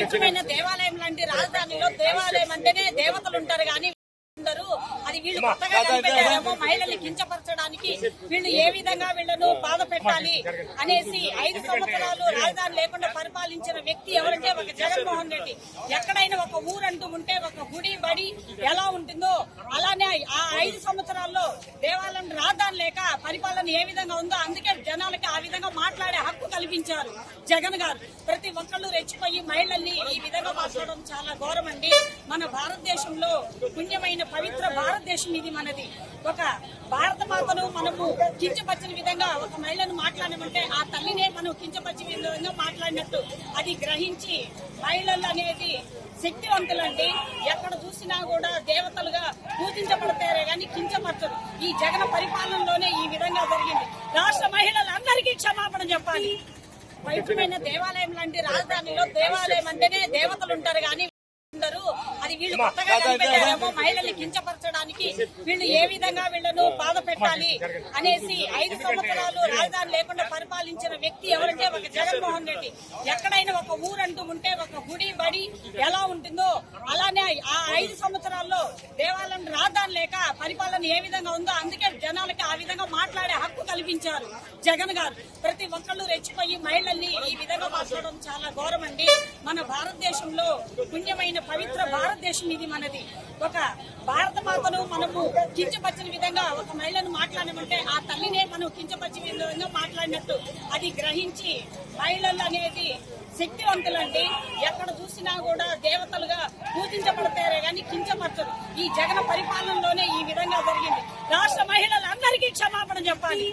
పవిత్రమైన దేవాలయం లాంటి రాజధానిలో దేవాలయం అంటేనే దేవతలు ఉంటారు కానీ ఉండరు అది వీళ్ళు కొత్తగా కనిపెట్టారేమో మహిళల్ని కించపరచడానికి వీళ్ళు ఏ విధంగా వీళ్ళను బాధ పెట్టాలి అనేసి ఐదు సంవత్సరాలు రాజధాని లేకుండా పరిపాలించిన వ్యక్తి ఎవరంటే ఒక జగన్మోహన్ రెడ్డి. ఎక్కడైనా ఒక ఊరంటూ ఉంటే ఒక గుడి బడి ఎలా ఉంటుందో అలానే ఆ ఐదు సంవత్సరాల్లో దేవాలయం రాజధాని లేక పరిపాలన ఏ విధంగా ఉందో అందుకే జనాలకి ఆ విధంగా మాట్లాడే కల్పించారు జగన్ గారు ప్రతి ఒక్కళ్ళు రెచ్చిపోయి మహిళల్ని ఈ విధంగా మాట్లాడడం చాలా ఘోరం అండి మన భారతదేశంలో పుణ్యమైన పవిత్ర భారతదేశం ఇది మనది. ఒక భారత మాతను మనము కించపరిచిన విధంగా ఒక మహిళను మాట్లాడమంటే ఆ తల్లినే మనం కించపరిచిన విధంగా మాట్లాడినట్టు అది గ్రహించి మహిళలు అనేది శక్తివంతులండి. ఎక్కడ చూసినా కూడా దేవతలుగా పూజించబడతారే కానీ కించపరచరు. ఈ జగన్ పరిపాలనలోనే ఈ విధంగా జరిగింది. రాష్ట్ర మహిళలందరికీ క్షమాపణ చెప్పాలి. పవిత్రమైన దేవాలయం లాంటి రాజధానిలో దేవాలయం అంటేనే దేవతలు ఉంటారు కానీ ఉండరు అది వీళ్ళు కొత్తగా కనిపెట్టారేమో మహిళల్ని కించపరచడానికి వీళ్ళు ఏ విధంగా వీళ్ళను బాధ పెట్టాలి అనేసి ఐదు సంవత్సరాలు రాజధాని లేకుండా పరిపాలించిన వ్యక్తి ఎవరంటే ఒక జగన్మోహన్ రెడ్డి. ఎక్కడైనా ఒక ఊరంటూ ఉంటే ఒక గుడి బడి ఎలా ఉంటుందో అలానే ఆ ఐదు సంవత్సరాల్లో దేవాలయం రాజధాని లేక పరిపాలన ఏ విధంగా ఉందో అందుకే జనాలకి ఆ విధంగా మాట్లాడే హక్కు కల్పించారు జగన్ గారు. ప్రతి రెచ్చిపోయి మహిళల్ని ఈ విధంగా మాట్లాడడం చాలా ఘోరం అండి మన భారతదేశంలో పుణ్యమైన పవిత్ర భారతదేశం ఇది మనది. ఒక భారత మాతను మనము కించపరిచిన విధంగా ఒక మహిళను మాట్లాడమంటే ఆ తల్లినే మనం కించపరిచిన విధంగా మాట్లాడినట్టు. అది గ్రహించి మహిళలు అనేది శక్తివంతులండి. ఎక్కడ చూసినా కూడా దేవతలుగా పూజించబడతారే కానీ కించపరచరు. ఈ జగన్ పరిపాలనలోనే ఈ విధంగా జరిగింది. రాష్ట్ర మహిళలందరికీ క్షమాపణ చెప్పాలి.